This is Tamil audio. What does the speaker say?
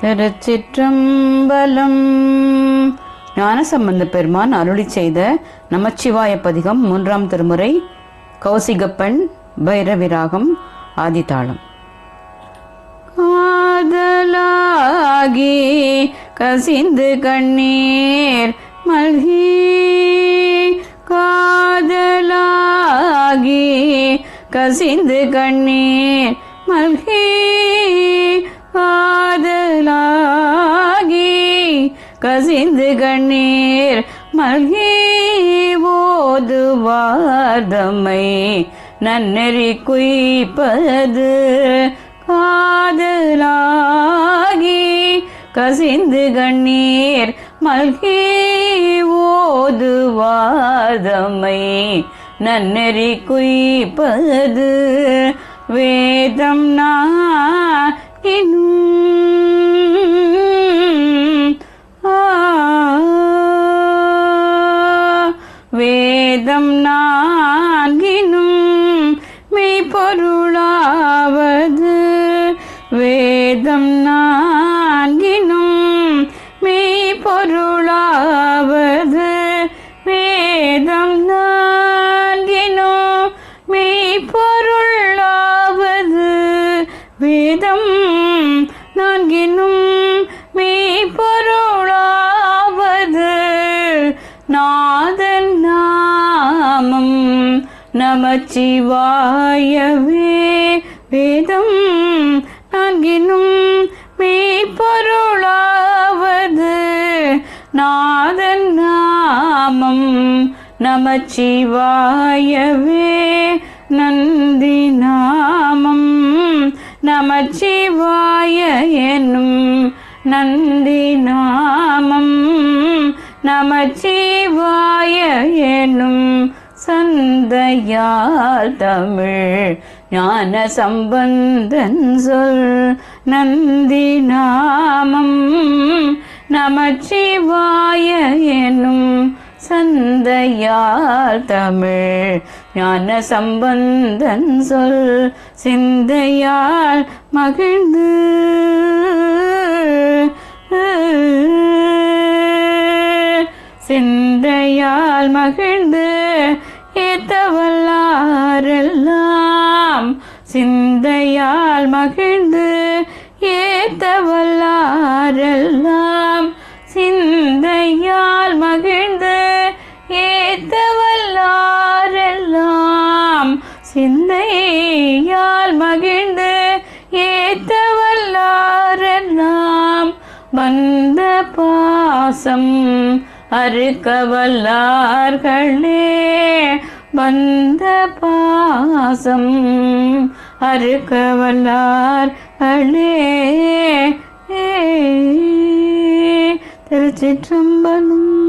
திருச்சிற்றம்பலம். ஞானசம்பந்த பெருமான் அருளி செய்த நமச்சிவாய பதிகம் மூன்றாம் திருமுறை கௌசிகப்பன் பைரவிராகம் ஆதிதாளம். காதலாகி கசிந்து கண்ணீர் மல்கி காதலாகி கசிந்து கண்ணீர் மல்கி காதலாகி கசிந்து கண்ணீர் மல்கி ஓதுவார்தமை நன்னெறி குய்ப்பது. காதலாகி கசிந்து கண்ணீர் மல்கி ஓதுவாதமை நன்னெறி குய்ப்பது. வேதம் மெய்ப்பொருளாவது வேதம் நான்கினும் மெய்ப்பொருளாவது. வேதம் நான்கினும் மெய்ப்பொருளாவது. வேதம் நான்கினும் நமச்சிவாயவே. வேதம் நான்கினும் மெய்ப்பொருளாவது. நாதன் நாமம் நமச்சிவாயவே. நந்தி நாமம் நமச்சிவாய எனும் நந்தி நாமம் நமச்சிவாய சந்தையால் தமிழ் ஞான சம்பந்தன் சொல் நந்தி நாமம் நமச்சிவாய எனும் சந்தையால் தமிழ் ஞான சம்பந்தன் சொல் சிந்தையால் மகிழ்ந்து. சிந்தையால் மகிழ்ந்து ஏத்தவல்லாரெல்லாம் சிந்தையால் மகிழ்ந்து ஏத்தவல்லாரெல்லாம் சிந்தையால் மகிழ்ந்து ஏத்தவல்லாரெல்லாம் சிந்தையால் மகிழ்ந்து ஏத்தவல்லாரெல்லாம் வந்த பாசம் அறுக்க வல்லார்களே வந்த பாசம் அறுக்க வல்லார்களே திருச்சிற்றம்பலம்